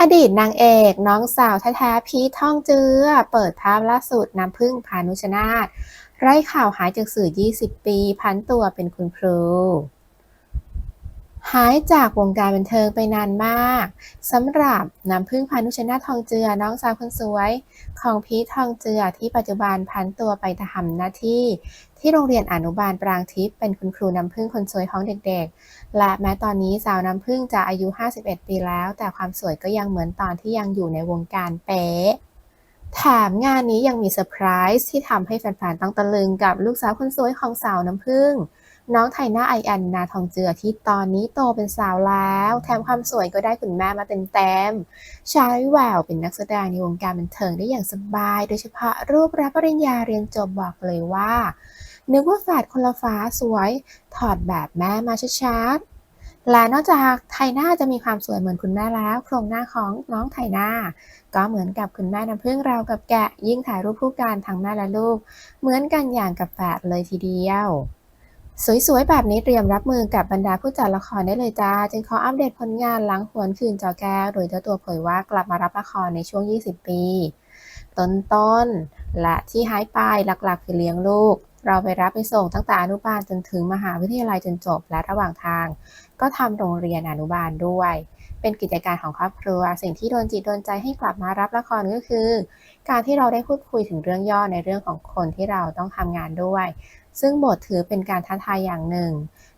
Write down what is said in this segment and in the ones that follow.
อดีตนางเอกน้องสาวแท้ๆพีททองเจือ เปิดภาพล่าสุดน้ำพึ่งพานุชนาตไร้ข่าวหายจากสื่อ 20 ปี พันตัวเป็นคุณครู หายจากวงการบันเทิงไปนานมากสำหรับน้ำพึ่งพานุชนาทองเจือน้องสาวคนสวย ของพีททองเจือที่ปัจจุบันพันตัวไปทำหน้าที่ ที่โรงเรียนอนุบาลปรางทิพย์เป็นคุณครูน้ำพึ่งคนสวยของเด็กๆ และแม้ตอนนี้สาวน้ำพึ่งจะอายุ 51 ปีแล้ว แต่ความสวยก็ยังเหมือนตอนที่ยังอยู่ในวงการเป๊ะแถมงานนี้ยังมีเซอร์ไพรส์ที่ทำให้แฟนๆต้องตะลึงกับลูกสาวคนสวยของสาวน้ำพึ่ง น้องไทน่าไอแอนนาทองเจือที่ตอนนี้โตเป็นสาวแล้ว แถมความสวยก็ได้คุณแม่มาเต็มๆใช้แววเป็นนักแสดงในวงการบันเทิงได้อย่างสบาย โดยเฉพาะรูปรับปริญญาเรียนจบบอกเลยว่า นึกว่าแฝดคนละฟ้าสวย ถอดแบบแม่มาชัดๆและนอกจากไทน่าจะมีความสวยเหมือนคุณแม่แล้ว โครงหน้าของน้องไทน่าก็เหมือนกับคุณแม่น้ำพึ่งเรากับแกะยิ่งถ่ายรูปคู่กันทั้งแม่และลูก เหมือนกันอย่างกับแฝดเลยทีเดียว สวยๆ แบบนี้เตรียมรับมือกับบรรดาผู้จัดละครได้เลยจ้า จึงขออัปเดตผลงานหลังหวนคืนจอแก้ว โดยเจ้าตัวเผยว่ากลับมารับละครในช่วง 20 ปี ต้นๆและที่หายไปหลักๆ คือเลี้ยงลูก เราไปรับไปส่งตั้งแต่อนุบาลจนถึงมหาวิทยาลัยจนจบและระหว่างทาง ก็ทำโรงเรียนอนุบาลด้วย เป็นกิจการของครอบครัว สิ่งที่โดนจิตโดนใจให้กลับมารับละครก็คือ การที่เราได้พูดคุยถึงเรื่องย่อในเรื่องของคนที่เราต้องทำงานด้วย ซึ่งบทถือเป็นการท้าทายอย่างหนึ่ง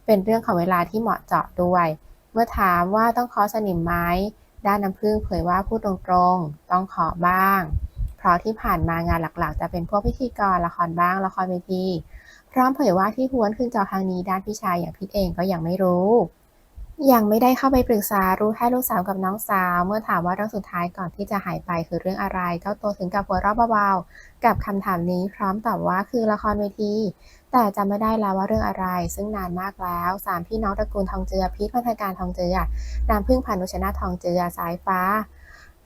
เป็นเรื่องของเวลาที่เหมาะเจาะด้วย เมื่อถามว่าต้องขอสนิมไหมด้านน้ำพึ่งเผยว่าพูดตรงๆ ต้องขอบ้าง เพราะที่ผ่านมางานหลักๆ จะเป็นพวกพิธีกรละครบ้างละครเวทีพร้อมเผยว่าที่หวนขึ้นจอครั้งนี้ด้านพี่ชายอย่างพิษเองก็ยังไม่รู้ ยังไม่ได้เข้าไปปรึกษารู้แค่ลูกสาวกับน้องสาว เมื่อถามว่าเรื่องสุดท้ายก่อนที่จะหายไปคือเรื่องอะไรเจ้าตัวถึงกับหัวเราะเบาๆกับคำถามนี้พร้อมตอบว่าคือละครเวที แต่จำไม่ได้แล้วว่าเรื่องอะไร ซึ่งนานมากแล้วสามพี่น้องตระกูลทองเจือพีทพัฒการทองเจือน้ำพึ่งพานุชนาทองเจือสายฟ้า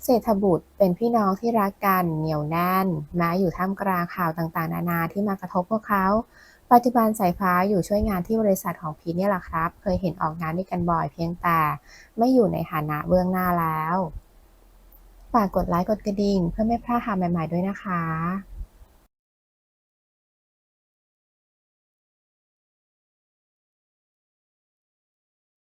เศรษฐบุตรเป็นพี่น้องที่รักกันเหนียวแน่นแม้อยู่ท่ามกลางข่าวต่างๆ นานาที่มากระทบพวกเขา ปัจจุบันสายฟ้าอยู่ช่วยงานที่บริษัทของพีทเนี่ยแหละครับ เคยเห็นออกงานด้วยกันบ่อยเพียงแต่ไม่อยู่ในฐานะเบื้องหน้าแล้ว ฝากกดไลค์กดกระดิ่ง เพื่อไม่พลาดข่าวใหม่ ๆด้วยนะคะ